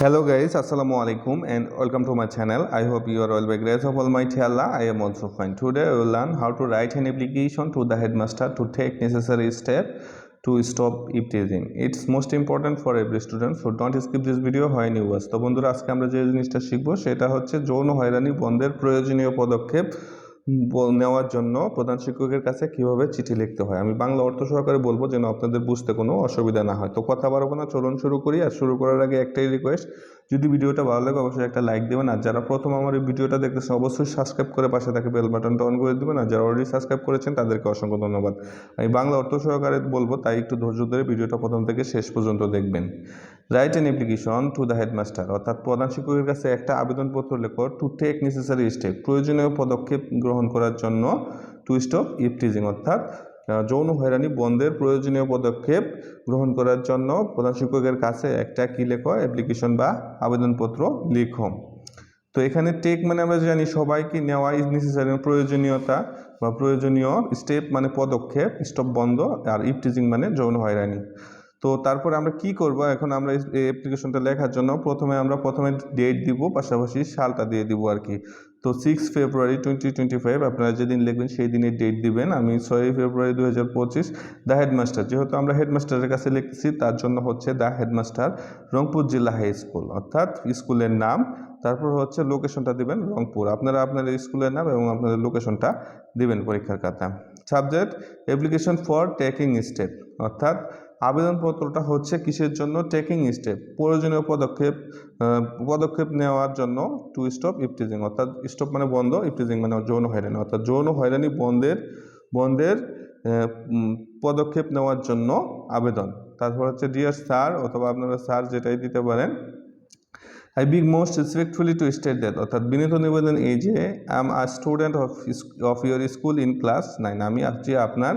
Hello guys, Assalamu alaikum and welcome to my channel. I hope you are all by grace of Almighty Allah. I am also fine. Today we will learn how to write an application to the headmaster to take necessary step to stop if teasing. It's most important for every student. So don't skip this video when you watch. তো বন্ধুরা আজকে আমরা যে জিনিসটা শিখব সেটা হচ্ছে যৌন হয়রানি বন্ধের প্রয়োজনীয় পদক্ষেপ নেওয়ার জন্য প্রধান শিক্ষকের কাছে কীভাবে চিঠি লিখতে হয়? আমি বাংলা অর্থ সহকারে বলব যেন আপনাদের বুঝতে কোনো অসুবিধা না হয়। তো কথা বাড়াবো না, চলুন শুরু করি। আর শুরু করার আগে একটাই রিকোয়েস্ট যদি ভিডিওটা ভালো লাগে, অবশ্যই একটা লাইক দেবেন। আর যারা প্রথম আমার এই ভিডিওটা দেখতেছেন, অবশ্যই সাবস্ক্রাইব করে পাশে থাকে বেল বাটনটা অন করে দেবেন। আর যারা অলরেডি সাবস্ক্রাইব করেছেন, তাদেরকে অসংখ্য ধন্যবাদ। আমি বাংলা অর্থ সহকারে বলব, তাই একটু ধৈর্য ধরে ভিডিওটা প্রথম থেকে শেষ পর্যন্ত দেখবেন। Write an application to the headmaster অর্থাৎ প্রধান শিক্ষকের কাছে একটা আবেদনপত্র লেখো টু টেক নেসেসারি স্টেপ প্রয়োজনীয় পদক্ষেপ গ্রহণ করার জন্য টু স্টপ ইফটিজিং অর্থাৎ যৌন হয়রানি বন্ধের প্রয়োজনীয় পদক্ষেপ গ্রহণ করার জন্য প্রধান শিক্ষকের কাছে একটা কি লেখো অ্যাপ্লিকেশন বা আবেদনপত্র লিখো। তো এখানে টেক মানে আমরা জানি সবাইকে নেওয়া ইজ নেসেসারি প্রয়োজনীয়তা বা প্রয়োজনীয় স্টেপ মানে পদক্ষেপ স্টপ বন্ধ আর ইফটিজিং মানে যৌন হয়রানি। তো তারপরে আমরা কি করব? এখন আমরা এই অ্যাপ্লিকেশনটা লেখার জন্য প্রথমে আমরা প্রথমে ডেট দিব, পাশাপাশি সালটা দিয়ে দিব আর কি। তো six February twenty twenty five আপনারা যেদিন লিখবেন সেই দিনের ডেট দিবেন। আমি ছয়ই ফেব্রুয়ারি দু হাজার পঁচিশ দ্য হেডমাস্টার যেহেতু আমরা হেডমাস্টারের কাছে লিখতেছি, তার জন্য হচ্ছে দ্য হেডমাস্টার রংপুর জেলা হাই স্কুল অর্থাৎ স্কুলের নাম, তারপর হচ্ছে লোকেশনটা দিবেন রংপুর। আপনারা আপনাদের স্কুলের নাম এবং আপনাদের লোকেশনটা দিবেন পরীক্ষার খাতা। Subject application for taking step অর্থাৎ আবেদনপত্রটা হচ্ছে কিসের জন্য? টেকিং স্টেপ প্রয়োজনীয় পদক্ষেপ পদক্ষেপ নেওয়ার জন্য টু স্টপ ইফটিজিং অর্থাৎ স্টপ মানে বন্ধ ইফটিজিং মানে যৌন হয়রানি। অর্থাৎ যৌন হয়রানি বন্ধের বন্ধের পদক্ষেপ নেওয়ার জন্য আবেদন। তারপর হচ্ছে ডিয়ার স্যার অথবা আপনারা স্যার যেটাই দিতে পারেন। I beg most respectfully to state that অর্থাৎ বিনীত নিবেদন এই যে am a student of of your school in class nine আমি হচ্ছি আপনার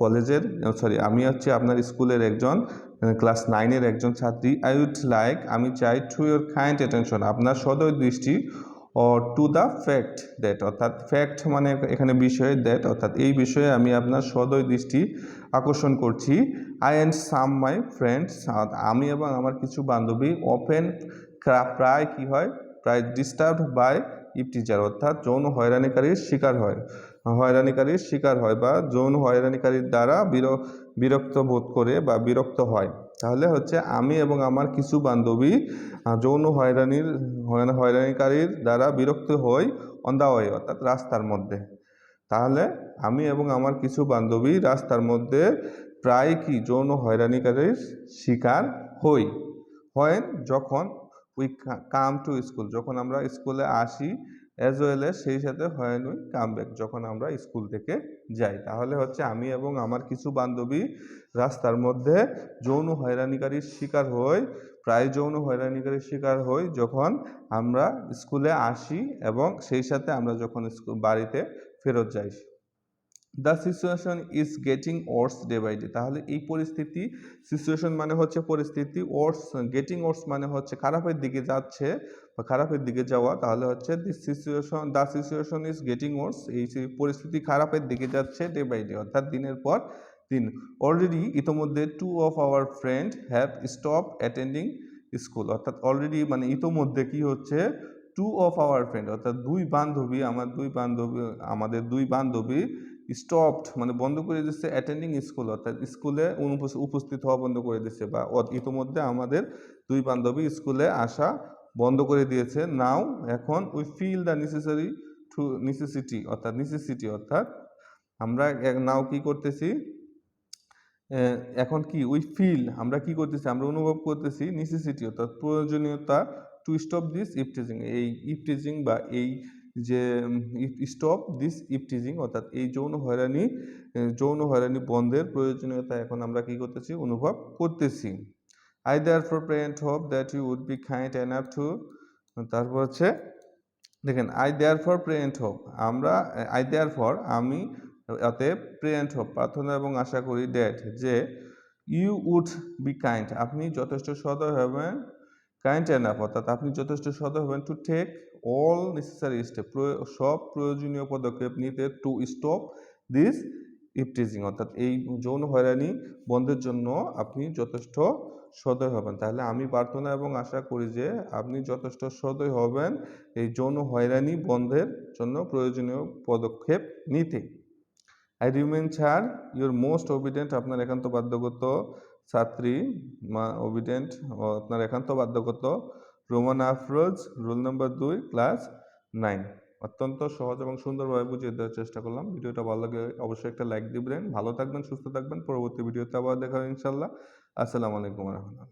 কলেজের সরি, আমি হচ্ছে আপনার স্কুলের একজন ক্লাস নাইনের একজন ছাত্রী। আই উড লাইক আমি চাই টু ইউর কাইন্ড অ্যাটেনশন আপনার সদয় দৃষ্টি ও টু দ্য ফ্যাক্ট দ্যাট অর্থাৎ ফ্যাক্ট মানে এখানে বিষয় দ্যাট অর্থাৎ এই বিষয়ে আমি আপনার সদয় দৃষ্টি আকর্ষণ করছি। I and some my friends আমি এবং আমার কিছু বান্ধবী ওপেন প্রায় কি হয়, প্রায় ডিস্টার্ব বাই ইপটিচার অর্থাৎ যৌন হয়রানিকারীর শিকার হয়। হয়রানিকারীর শিকার হয় বা যৌন হয়রানিকারীর দ্বারা বির, বিরক্ত বোধ করে বা বিরক্ত হয়। তাহলে হচ্ছে আমি এবং আমার কিছু বান্ধবী যৌন হয়রানির হয়রানিকারীর দ্বারা বিরক্ত হই অন দ্য ওয়ে অর্থাৎ রাস্তার মধ্যে। তাহলে আমি এবং আমার কিছু বান্ধবী রাস্তার মধ্যে প্রায় কি যৌন হয়রানিকারীর শিকার হই? হয় যখন উই কাম টু স্কুল যখন আমরা স্কুলে আসি অ্যাজ ওয়েল এস সেই সাথে হয় উই কাম ব্যাক যখন আমরা স্কুল থেকে যাই। তাহলে হচ্ছে আমি এবং আমার কিছু বান্ধবী রাস্তার মধ্যে যৌন হয়রানিকারীর শিকার হই, প্রায় যৌন হয়রানিকারীর শিকার হই যখন আমরা স্কুলে আসি এবং সেই সাথে আমরা যখন বাড়িতে ফেরত যাই। The situation is getting worse day by day তাহলে এই পরিস্থিতি সিচুয়েশন মানে হচ্ছে পরিস্থিতি ওয়ার্স গেটিং ওয়ার্স মানে হচ্ছে খারাপের দিকে যাচ্ছে বা খারাপের দিকে যাওয়া। তাহলে হচ্ছে this situation the situation is getting worse এই পরিস্থিতি খারাপের দিকে যাচ্ছে ডে বাই ডে অর্থাৎ দিনের পর দিন। অলরেডি ইতোমধ্যে two of our friend have stop attending school অর্থাৎ অলরেডি মানে ইতোমধ্যে কি হচ্ছে? টু অফ আওয়ার ফ্রেন্ড অর্থাৎ দুই বান্ধবী, আমার দুই বান্ধবী, আমাদের দুই বান্ধবী স্টপড মানে বন্ধ করে দিচ্ছে অ্যাটেন্ডিং স্কুল অর্থাৎ স্কুলে উপস্থিত হওয়া বন্ধ করে দিচ্ছে বা ইতোমধ্যে আমাদের দুই বান্ধবী স্কুলে আসা বন্ধ করে দিয়েছে। নাও এখন we feel the necessary to necessity অর্থাৎ নেসেসিটি অর্থাৎ আমরা নাও কি করতেছি? এখন কি? উই ফিল আমরা কি করতেছি? আমরা অনুভব করতেছি নেসেসিটি অর্থাৎ প্রয়োজনীয়তা to stop this eve teasing এই ইফটিজিং বা এই যে স্টপ দিস ইফটিজিং অর্থাৎ এই যৌন হয়রানি যৌন হয়রানি বন্ধের প্রয়োজনীয়তা এখন আমরা কি করতেছি, অনুভব করতেছি। I therefore pray hope that you would be kind enough to তারপর হচ্ছে, দেখেন আই দেয়ার ফর প্রেন্ট হোপ আমরা আই দেয়ার ফর আমি অতএব প্রেন্ট হোপ প্রার্থনা এবং আশা করি ড্যাট যে ইউ উড বি কাইন্ড আপনি যথেষ্ট সদয় হবেন কাইন্ড এনাফ অর্থাৎ আপনি যথেষ্ট সদয় হবেন to take all necessary step সব প্রয়োজনীয় পদক্ষেপ নিতে টু স্টপ দিস ইপটিজিং অর্থাৎ এই যৌন হয়রানি বন্ধের জন্য আপনি যথেষ্ট সদয় হবেন। তাহলে আমি প্রার্থনা এবং আশা করি যে আপনি যথেষ্ট সদয় হবেন এই যৌন হয়রানি বন্ধের জন্য প্রয়োজনীয় পদক্ষেপ নিতে। I remain sir your most obedient আপনার একান্ত বাধ্যগত ছাত্রী, মা ওবিডেন্ট আপনার একান্ত বাধ্যগত রোমান আফরোজ, রোল নাম্বার দুই, ক্লাস নাইন। অত্যন্ত সহজ এবং সুন্দরভাবে বুঝিয়ে দেওয়ার চেষ্টা করলাম। ভিডিওটা ভালো লাগে অবশ্যই একটা লাইক দিবেন। ভালো থাকবেন, সুস্থ থাকবেন। পরবর্তী ভিডিওতে আবার দেখা হবে ইনশাল্লাহ। আসসালামু আলাইকুম রহমতুল্লাহ।